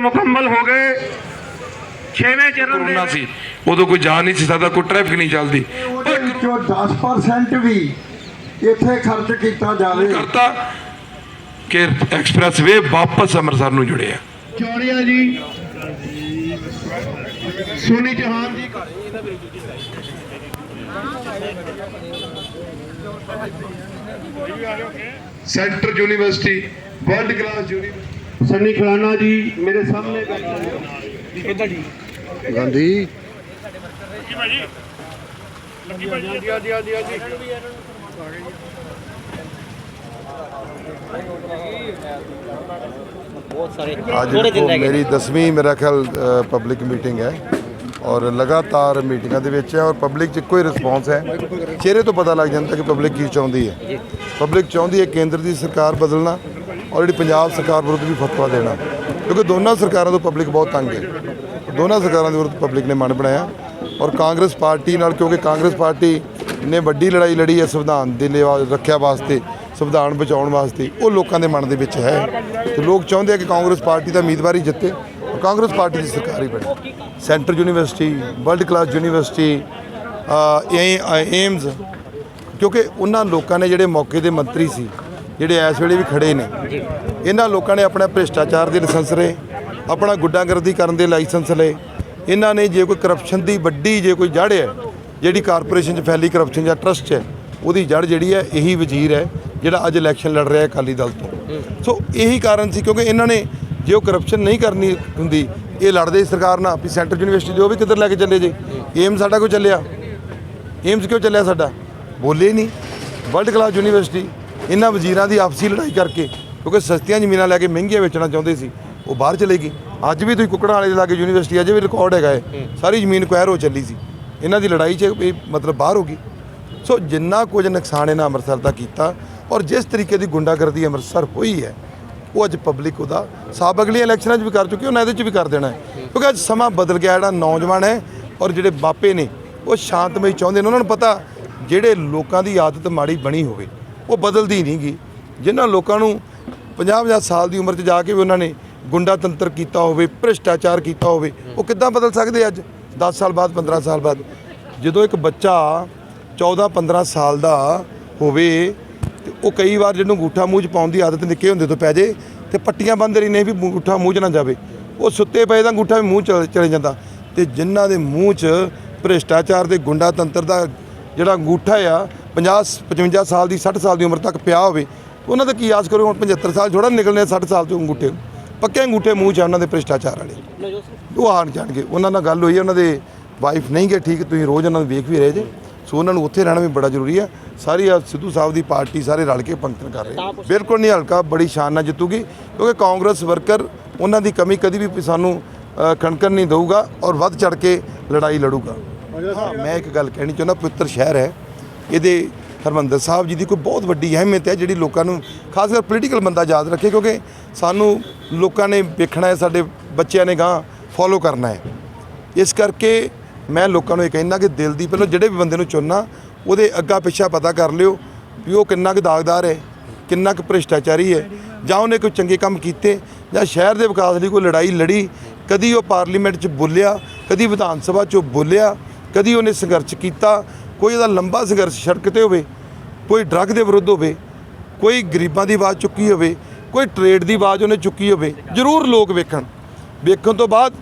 ਮੁਕੰਮਲ ਹੋ ਗਏ। ਛੇਵੇਂ ਚਰਨ ਕਰੋਨਾ ਦੇ ਸੀ। ਉਦੋਂ ਕੋਈ ਜਾ ਨਹੀਂ ਸੀ ਸਕਦਾ ਕੋਈ ਟ੍ਰੈਫਿਕ ਨਹੀਂ ਚੱਲਦੀ। ਉਹਦੇ ਵਿੱਚੋਂ 10% ਵੀ ਇੱਥੇ ਖਰਚ ਕੀਤਾ ਜਾਵੇ। ਕਰਤਾ ਕਿ ਐਕਸਪ੍ਰੈਸਵੇ ਵਾਪਸ ਅੰਮ੍ਰਿਤਸਰ ਨੂੰ ਜੁੜਿਆ। ਚੌੜੀਆ ji Soni Jahan ji. Centre university world class university. Sunny ਖਰਾਨਾ ਜੀ ਮੇਰੇ ਸਾਹਮਣੇ ਬੈਠੇ ਨੇ ਗਾਂਧੀ आज देखो मेरी ਦਸਵੀਂ ਮੇਰਾ ਖਿਆਲ ਪਬਲਿਕ ਮੀਟਿੰਗ ਹੈ ਔਰ ਲਗਾਤਾਰ ਮੀਟਿੰਗਾਂ ਦੇ ਵਿੱਚ ਹੈ ਔਰ ਪਬਲਿਕ 'ਚ ਕੋਈ ਰਿਸਪੌਂਸ ਹੈ ਚਿਹਰੇ ਤੋਂ ਪਤਾ ਲੱਗ ਜਾਂਦਾ ਕਿ ਪਬਲਿਕ ਕੀ ਚਾਹੁੰਦੀ ਹੈ ਪਬਲਿਕ ਚਾਹੁੰਦੀ ਹੈ ਕੇਂਦਰ ਦੀ ਸਰਕਾਰ ਬਦਲਣਾ ਔਰ ਜਿਹੜੀ ਪੰਜਾਬ ਸਰਕਾਰ ਵਿਰੁੱਧ ਵੀ ਫਤਵਾ ਦੇਣਾ। ਕਿਉਂਕਿ ਦੋਨਾਂ ਸਰਕਾਰਾਂ ਤੋਂ ਪਬਲਿਕ ਬਹੁਤ ਤੰਗ ਹੈ। ਦੋਨਾਂ ਸਰਕਾਰਾਂ ਦੇ ਵਿਰੁੱਧ ਪਬਲਿਕ ਨੇ ਮਨ ਬਣਾਇਆ। ਔਰ ਕਾਂਗਰਸ ਪਾਰਟੀ ਨਾਲ ਕਿਉਂਕਿ ਕਾਂਗਰਸ ਪਾਰਟੀ ਨੇ ਵੱਡੀ ਲੜਾਈ ਲੜੀ ਹੈ ਸੰਵਿਧਾਨ ਦੇ ਲਈ ਰੱਖਿਆ ਵਾਸਤੇ, ਸੰਵਿਧਾਨ ਬਚਾਉਣ ਵਾਸਤੇ, ਉਹ ਲੋਕਾਂ ਦੇ ਮਨ ਦੇ ਵਿੱਚ ਹੈ। ਤੇ ਲੋਕ ਚਾਹੁੰਦੇ ਆ ਕਿ ਕਾਂਗਰਸ ਪਾਰਟੀ ਦਾ ਉਮੀਦਵਾਰ ਹੀ ਜਿੱਤੇ। ਔਰ ਕਾਂਗਰਸ ਪਾਰਟੀ ਦੀ ਸਰਕਾਰ ਹੀ ਬਣੇ। Centre university, world class university AIIMS, ਕਿਉਂਕਿ ਉਹਨਾਂ ਲੋਕਾਂ ਨੇ ਜਿਹੜੇ ਮੌਕੇ ਦੇ ਮੰਤਰੀ ਸੀ ਜਿਹੜੇ ਇਸ ਵੇਲੇ ਵੀ ਖੜੇ ਨੇ। ਇਹਨਾਂ ਲੋਕਾਂ ਨੇ ਆਪਣਾ ਭ੍ਰਿਸ਼ਟਾਚਾਰ ਦੇ ਲਾਇਸੈਂਸ ਲਏ ਆਪਣਾ ਗੁੱਡਾਗਰਦੀ ਕਰਨ ਦੇ ਲਾਇਸੈਂਸ ਲਏ। ਇਹਨਾਂ ਨੇ ਜੇ ਕੋਈ ਕਰਪਸ਼ਨ ਦੀ ਵੱਡੀ ਜੇ ਕੋਈ ਜੜ੍ਹ ਹੈ ਜਿਹੜੀ ਕਾਰਪੋਰੇਸ਼ਨ 'ਚ ਫੈਲੀ ਕਰਪਸ਼ਨ ਜਾਂ ਟਰਸਟ ਹੈ ਉਹਦੀ ਜੜ ਜਿਹੜੀ ਹੈ ਇਹੀ ਵਜ਼ੀਰ ਹੈ ਜਿਹੜਾ ਅੱਜ ਇਲੈਕਸ਼ਨ ਲੜ ਰਿਹਾ ਹੈ ਅਕਾਲੀ ਦਲ ਤੋਂ। ਸੋ ਇਹੀ ਕਾਰਨ ਸੀ ਕਿਉਂਕਿ ਇਹਨਾਂ ਨੇ ਜੇ ਉਹ ਕਰਪਸ਼ਨ ਨਹੀਂ ਕਰਨੀ ਹੁੰਦੀ ਇਹ ਲੜਦੇ ਸਰਕਾਰ ਨਾਲ ਵੀ ਸੈਂਟਰ ਯੂਨੀਵਰਸਿਟੀ ਦੇ ਉਹ ਵੀ ਕਿੱਧਰ ਲੈ ਕੇ ਚੱਲੇ ਜੇ ਏਮ ਸਾਡਾ ਕੋਈ ਚੱਲਿਆ? ਏਮਸ ਕਿਉਂ ਚੱਲਿਆ ਸਾਡਾ? ਬੋਲੇ ਨਹੀਂ। ਵਰਲਡ ਕਲਾਸ ਯੂਨੀਵਰਸਿਟੀ ਇਹਨਾਂ ਵਜ਼ੀਰਾਂ ਦੀ ਆਪਸੀ ਲੜਾਈ ਕਰਕੇ ਕਿਉਂਕਿ ਸਸਤੀਆਂ ਜ਼ਮੀਨਾਂ ਲੈ ਕੇ ਮਹਿੰਗੀਆਂ ਵੇਚਣਾ ਚਾਹੁੰਦੇ ਸੀ ਉਹ ਬਾਹਰ ਚਲੇ ਗਈ ਅੱਜ ਵੀ ਤੁਸੀਂ ਕੁੱਕੜਾਂ ਵਾਲੇ ਦੇ ਲਾਗੇ ਯੂਨੀਵਰਸਿਟੀ ਅਜੇ ਵੀ ਰਿਕਾਰਡ ਹੈਗਾ ਹੈ। ਸਾਰੀ ਜ਼ਮੀਨ ਕੁਐਰ ਹੋ ਚੱਲੀ ਸੀ। ਇਹਨਾਂ ਦੀ ਲੜਾਈ 'ਚ ਇਹ ਮਤਲਬ ਬਾਹਰ ਹੋ ਗਈ। ਸੋ ਜਿੰਨਾ ਕੁਝ ਨੁਕਸਾਨ ਇਹਨਾਂ ਅੰਮ੍ਰਿਤਸਰ ਦਾ ਕੀਤਾ ਔਰ ਜਿਸ ਤਰੀਕੇ ਦੀ ਗੁੰਡਾਗਰਦੀ ਅੰਮ੍ਰਿਤਸਰ ਹੋਈ ਹੈ ਉਹ ਅੱਜ ਪਬਲਿਕ ਉਹਦਾ ਸਾਬ ਅਗਲੀਆਂ ਇਲੈਕਸ਼ਨਾਂ 'ਚ ਵੀ ਕਰ ਚੁੱਕੀ ਉਹਨਾਂ ਇਹਦੇ 'ਚ ਵੀ ਕਰ ਦੇਣਾ ਹੈ। ਕਿਉਂਕਿ ਅੱਜ ਸਮਾਂ ਬਦਲ ਗਿਆ ਜਿਹੜਾ ਨੌਜਵਾਨ ਹੈ ਔਰ ਜਿਹੜੇ ਬਾਪੇ ਨੇ ਉਹ ਸ਼ਾਂਤਮਈ ਚਾਹੁੰਦੇ ਨੇ। ਉਹਨਾਂ ਨੂੰ ਪਤਾ ਜਿਹੜੇ ਲੋਕਾਂ ਦੀ ਆਦਤ ਮਾੜੀ ਬਣੀ ਹੋਵੇ ਉਹ ਬਦਲਦੀ ਨਹੀਂ ਗਈ ਜਿਨ੍ਹਾਂ ਲੋਕਾਂ ਨੂੰ 50-50 ਸਾਲ ਦੀ ਉਮਰ 'ਚ ਜਾ ਕੇ ਵੀ ਉਹਨਾਂ ਨੇ ਗੁੰਡਾ ਤੰਤਰ ਕੀਤਾ ਹੋਵੇ, ਭ੍ਰਿਸ਼ਟਾਚਾਰ ਕੀਤਾ ਹੋਵੇ, ਉਹ ਕਿੱਦਾਂ ਬਦਲ ਸਕਦੇ ਅੱਜ? 10 ਸਾਲ ਬਾਅਦ 15 ਸਾਲ ਬਾਅਦ। ਜਦੋਂ ਇੱਕ ਬੱਚਾ 14-15 ਸਾਲ ਦਾ ਹੋਵੇ, ਤੇ ਉਹ ਕਈ ਵਾਰ ਜਿਹਨੂੰ ਗੂਠਾ ਮੂੰਹ 'ਚ ਪਾਉਣ ਦੀ ਆਦਤ ਨਿੱਕੇ ਹੁੰਦੇ ਤੋਂ ਪੈ ਜੇ, ਤੇ ਪੱਟੀਆਂ ਬੰਦ ਰਹੀ ਨੇ ਵੀ ਗੂਠਾ ਮੂੰਹ 'ਚ ਨਾ ਜਾਵੇ। ਉਹ ਸੁੱਤੇ ਪਏ ਦਾ ਗੂਠਾ ਵੀ ਮੂੰਹ 'ਚ ਚਲੇ ਜਾਂਦਾ। ਤੇ ਜਿਨ੍ਹਾਂ ਦੇ ਮੂੰਹ 'ਚ ਭ੍ਰਿਸ਼ਟਾਚਾਰ ਦੇ ਗੁੰਡਾ ਤੰਤਰ ਦਾ ਜਿਹੜਾ ਅੰਗੂਠਾ ਆ 50 55 ਸਾਲ ਦੀ 60 ਸਾਲ ਦੀ ਉਮਰ ਤੱਕ ਪਿਆ ਹੋਵੇ ਉਹਨਾਂ ਦਾ ਕੀ ਆਸ ਕਰੋ ਹੁਣ 75 ਸਾਲ ਥੋੜਾ ਨਿਕਲਣੇ 60 ਸਾਲ ਤੋਂ ਅੰਗੂਠੇ। ਪੱਕੇ ਅੰਗੂਠੇ ਮੂੰਹ 'ਚ ਆ ਉਹਨਾਂ ਦੇ ਭ੍ਰਿਸ਼ਟਾਚਾਰ ਵਾਲੇ। ਉਹ ਆਣ ਜਾਣਗੇ ਉਹਨਾਂ ਨਾਲ ਗੱਲ ਹੋਈ ਉਹਨਾਂ ਦੇ ਵਾਈਫ ਨਹੀਂ ਗਏ ਠੀਕ ਤੁਸੀਂ ਰੋਜ਼ ਉਹਨਾਂ ਨੂੰ ਵੇਖ ਵੀ ਰਹੇ ਜੇ। ਸੋ ਉਹਨਾਂ ਨੂੰ ਉੱਥੇ ਰਹਿਣਾ ਵੀ ਬੜਾ ਜ਼ਰੂਰੀ ਹੈ ਸਾਰੀ ਆ ਸਿੱਧੂ ਸਾਹਿਬ ਦੀ ਪਾਰਟੀ ਸਾਰੇ ਰਲ ਕੇ ਪੰਕਤਨ ਕਰ ਰਹੇ ਬਿਲਕੁਲ ਨਹੀਂ ਹਲਕਾ ਬੜੀ ਸ਼ਾਨ ਨਾਲ ਜਿੱਤੂਗੀ ਕਿਉਂਕਿ ਕਾਂਗਰਸ ਵਰਕਰ ਉਹਨਾਂ ਦੀ ਕਮੀ ਕਦੀ ਵੀ ਸਾਨੂੰ ਖਣਕਣ ਨਹੀਂ ਦਊਗਾ ਔਰ ਵੱਧ ਚੜ ਕੇ ਲੜਾਈ ਲੜੂਗਾ। ਹਾਂ, ਮੈਂ ਇੱਕ ਗੱਲ ਕਹਿਣੀ ਚਾਹੁੰਦਾ, ਪਵਿੱਤਰ ਸ਼ਹਿਰ ਹੈ। ਇਹਦੇ ਹਰਮੰਦਰ ਸਾਹਿਬ ਜੀ ਦੀ ਕੋਈ ਬਹੁਤ ਵੱਡੀ ਅਹਿਮੀਅਤ ਹੈ, ਜਿਹੜੀ ਲੋਕਾਂ ਨੂੰ, ਖਾਸ ਕਰ ਪੋਲੀਟੀਕਲ ਬੰਦਾ ਯਾਦ ਰੱਖੇ, ਕਿਉਂਕਿ ਸਾਨੂੰ ਲੋਕਾਂ ਨੇ ਵੇਖਣਾ ਹੈ, ਸਾਡੇ ਬੱਚਿਆਂ ਨੇ ਗਾਂ ਫੋਲੋ ਕਰਨਾ ਹੈ। ਇਸ ਕਰਕੇ ਮੈਂ ਲੋਕਾਂ ਨੂੰ ਇਹ ਕਹਿੰਦਾ ਕਿ ਦਿਲ ਦੀ ਪਹਿਲਾਂ ਜਿਹੜੇ ਵੀ ਬੰਦੇ ਨੂੰ ਚੁਣਨਾ, ਉਹਦੇ ਅੱਗਾ ਪਿੱਛਾ ਪਤਾ ਕਰ ਲਿਓ ਵੀ ਉਹ ਕਿੰਨਾ ਕੁ ਦਾਗਦਾਰ ਹੈ, ਕਿੰਨਾ ਕੁ ਭ੍ਰਿਸ਼ਟਾਚਾਰੀ ਹੈ, ਜਾਂ ਉਹਨੇ ਕੋਈ ਚੰਗੇ ਕੰਮ ਕੀਤੇ, ਜਾਂ ਸ਼ਹਿਰ ਦੇ ਵਿਕਾਸ ਲਈ ਕੋਈ ਲੜਾਈ ਲੜੀ, ਕਦੀ ਉਹ ਪਾਰਲੀਮੈਂਟ 'ਚ ਬੋਲਿਆ, ਕਦੀ ਵਿਧਾਨ ਸਭਾ 'ਚ ਬੋਲਿਆ ਕਦੀ ਉਹਨੇ ਸੰਘਰਸ਼ ਕੀਤਾ ਕੋਈ ਉਹਦਾ ਲੰਬਾ ਸੰਘਰਸ਼ ਸੜਕ ਤੇ ਹੋਵੇ ਕੋਈ ਡਰੱਗ ਦੇ ਵਿਰੁੱਧ ਹੋਵੇ ਕੋਈ ਗਰੀਬਾਂ ਦੀ ਆਵਾਜ਼ ਚੁੱਕੀ ਹੋਵੇ ਕੋਈ ਟ੍ਰੇਡ ਦੀ ਆਵਾਜ਼ ਉਹਨੇ ਚੁੱਕੀ ਹੋਵੇ ਜ਼ਰੂਰ ਲੋਕ ਵੇਖਣ। ਵੇਖਣ ਤੋਂ ਬਾਅਦ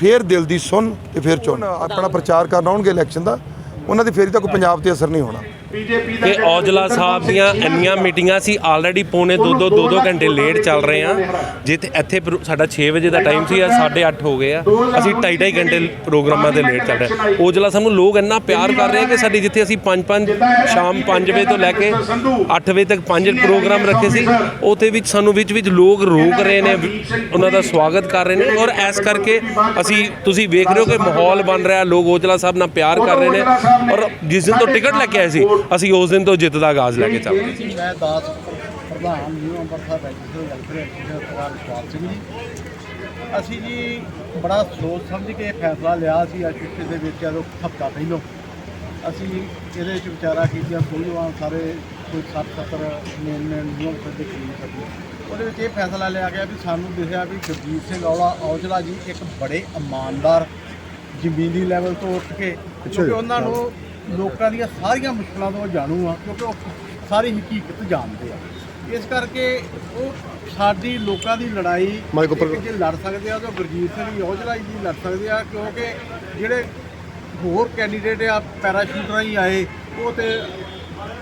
ਫੇਰ ਦਿਲ ਦੀ ਸੁਣ ਤੇ ਫੇਰ ਚੁਣ। ਆਪਣਾ ਪ੍ਰਚਾਰ ਕਰਨ ਆਉਣਗੇ ਇਲੈਕਸ਼ਨ ਦਾ ਉਹਨਾਂ ਦੀ ਫੇਰ ਤੱਕ ਪੰਜਾਬ ਤੇ ਅਸਰ ਨਹੀਂ ਹੋਣਾ। ਕਿ ਔਜਲਾ ਸਾਹਿਬ ਦੀਆਂ ਇੰਨੀਆਂ ਮੀਟਿੰਗਾਂ ਸੀ ਆਲਰੇਡੀ ਪੌਣੇ 2 2 2 2 ਘੰਟੇ ਲੇਟ ਚੱਲ ਰਹੇ ਆ। ਜਿੱਥੇ ਇੱਥੇ ਸਾਡਾ 6 ਵਜੇ ਦਾ ਟਾਈਮ ਸੀ ਆ 8:30 ਹੋ ਗਏ ਆ। ਅਸੀਂ 2.5 2.5 ਘੰਟੇ ਪ੍ਰੋਗਰਾਮਾਂ ਦੇ ਲੇਟ ਚੱਲ ਰਹੇ ਆ। ਔਜਲਾ ਸਾਹਿਬ ਨੂੰ ਲੋਕ ਇੰਨਾ ਪਿਆਰ ਕਰ ਰਹੇ ਆ ਕਿ ਸਾਡੀ ਜਿੱਥੇ ਅਸੀਂ 5 5 ਸ਼ਾਮ 5 ਵਜੇ ਤੋਂ ਲੈ ਕੇ 8 ਵਜੇ ਤੱਕ ਪੰਜ ਪ੍ਰੋਗਰਾਮ ਰੱਖੇ ਸੀ ਉਥੇ ਵਿੱਚ ਸਾਨੂੰ ਵਿੱਚ ਵਿੱਚ ਲੋਕ ਰੋਕ ਰਹੇ ਨੇ ਉਹਨਾਂ ਦਾ ਸਵਾਗਤ ਕਰ ਰਹੇ ਨੇ ਔਰ ਐਸ ਕਰਕੇ ਅਸੀਂ ਤੁਸੀਂ ਵੇਖ ਰਹੇ ਹੋ ਕਿ ਮਾਹੌਲ ਬਣ ਰਿਹਾ ਲੋਕ ਔਜਲਾ ਸਾਹਿਬ ਨਾਲ ਪਿਆਰ ਕਰ ਰਹੇ ਨੇ ਔਰ ਜਿਸ ਦਿਨ ਤੋਂ ਟਿਕਟ ਲੈ ਕੇ ਆਏ ਸੀ ਅਸੀਂ ਉਸ ਦਿਨ ਤੋਂ ਜਿੱਤ ਦਾ ਆਗਾਜ਼ ਲੈ ਕੇ ਚੱਲ ਰਹੇ ਸੀ ਮੈਂ ਦਾਸ ਪ੍ਰਧਾਨ new Amritsar register welfare Sardar Vishwas Singh ji. ਅਸੀਂ ਜੀ ਬੜਾ ਸੋਚ ਸਮਝ ਕੇ ਇਹ ਫੈਸਲਾ ਲਿਆ ਸੀ ਅੱਜ ਪਿੱਛੇ ਦੇ ਵਿੱਚ ਜਦੋਂ ਹਫਤਾ ਪਹਿਲੋਂ। ਅਸੀਂ ਇਹਦੇ ਵਿੱਚ ਵਿਚਾਰਾ ਕੀਤੀਆਂ ਸੂਝਵਾਨ ਸਾਰੇ ਕੋਈ 60-70 ਮੇਨ ਮੇਨ ਨਿਊਜ਼ ਦੇ ਕਰੀਬ ਕੱਢੀ ਉਹਦੇ ਵਿੱਚ ਇਹ ਫੈਸਲਾ ਲਿਆ ਗਿਆ ਵੀ ਸਾਨੂੰ ਦਿਸਿਆ ਵੀ ਜਗਜੀਤ ਸਿੰਘ ਔਲਾ ਔਜਲਾ ਜੀ ਇੱਕ ਬੜੇ ਇਮਾਨਦਾਰ ਜ਼ਮੀਨੀ ਲੈਵਲ ਤੋਂ ਉੱਠ ਕੇ ਕਿਉਂਕਿ ਉਹਨਾਂ ਨੂੰ ਲੋਕਾਂ ਦੀਆਂ ਸਾਰੀਆਂ ਮੁਸ਼ਕਲਾਂ ਤੋਂ ਉਹ ਜਾਣੂ ਆ ਕਿਉਂਕਿ ਉਹ ਸਾਰੀ ਹਕੀਕਤ ਜਾਣਦੇ ਆ। ਇਸ ਕਰਕੇ ਉਹ ਸਾਡੀ ਲੋਕਾਂ ਦੀ ਲੜਾਈ ਜੇ ਲੜ ਸਕਦੇ ਆ ਤਾਂ ਗੁਰਜੀਤ ਸਿੰਘ ਔਜਲਾ ਜੀ ਲੜ ਸਕਦੇ ਆ ਕਿਉਂਕਿ ਜਿਹੜੇ ਹੋਰ ਕੈਂਡੀਡੇਟ ਆ ਪੈਰਾਸ਼ੂਟਰਾਂ ਹੀ ਆਏ ਉਹ ਤੇ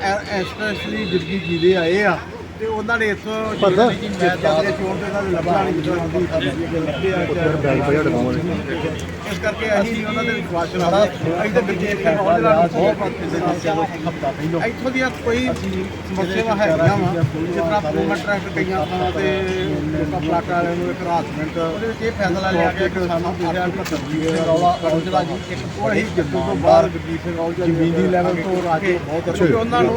ਐਸਪੈਸ਼ਲੀ ਜ਼ਿੰਦਗੀ ਜੀਦੇ ਆਏ ਆ ਤੇ ਉਹਨਾਂ ਨੇ ਇੱਥੋਂ ਪਤਾ ਕਿ ਚੋਣ ਦੇ ਨਾਲ ਲੱਭਣਾ ਨਹੀਂ ਜਦੋਂ ਆਉਂਦੀ ਸਾਡੀ ਅੱਗੇ ਲੱਭੇ ਆ ਇਸ ਕਰਕੇ ਅਸੀਂ ਨਹੀਂ ਉਹਨਾਂ ਦੇ ਵਿਸ਼ਵਾਸ ਨਾਲ ਅਸੀਂ ਤਾਂ ਬਿਜੇ ਔਜਲਾ ਨੂੰ ਬਹੁਤ ਹਫਤਾ ਪਹਿਲਾਂ ਇੱਥੋਂ ਦੀਆਂ ਕੋਈ ਸਮੱਸਿਆਵਾਂ ਹੈਗੀਆਂ ਵਾ ਤਰ੍ਹਾਂ ਪੂਮਾ ਟਰੈਕਟ ਕਈਆਂ ਥਾਵਾਂ ਤੇ ਲੋਕਾਂ ਪਲਾਟਾ ਵਾਲਿਆਂ ਨੂੰ ਇੱਕ ਹਰਾਸਮੈਂਟ ਉਹਦੇ ਵਿੱਚ ਇਹ ਫੈਸਲਾ ਲਿਆ ਗਿਆ ਕਿ ਸਾਨੂੰ ਦਿਸਿਆ ਕਿ ਸਰਜੀਤ ਸਿੰਘ ਰੌਲਾ ਔਜਲਾ ਜੀ ਇੱਕ ਬੜੀ ਜੱਦੋਂ ਤੋਂ ਬਾਹਰ ਗੁਰਜੀਤ ਸਿੰਘ ਔਜਲਾ ਜ਼ਮੀਨੀ ਲੈਵਲ ਤੋਂ ਰਾਜੇ ਬਹੁਤ ਅੱਛੇ। ਉਹਨਾਂ ਨੂੰ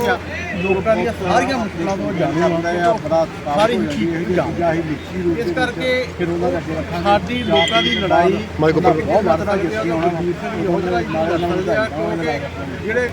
ਲੋਕਾਂ ਦੀਆਂ ਸਾਰੀਆਂ ਮੁਸ਼ਕਲਾਂ ਤੋਂ ਜਾਣੂ ਹੁੰਦਾ ਆ ਬੜਾ ਸਾਰੀ ਹਕੀਕਤ ਜਾਣਦਾ ਹੀ। ਲਿਖੀ ਰੂਪ ਇਸ ਕਰਕੇ ਫਿਰ ਉਹਨਾਂ ਦਾ ਅੱਗੇ ਰੱਖਾਂਗੇ। ਸਾਡੀ ਲੋਕਾਂ ਦੀ ਲੜਾਈ ਬਹੁਤ ਮਾਤਰਾ ਜਿੱਤੀ ਹੋਣਾ ਗੁਰਜੀਤ ਸਿੰਘ ਔਜਲਾ ਜੀ ਲੜ ਸਕਦੇ ਆ ਕਿਉਂਕਿ ਜਿਹੜੇ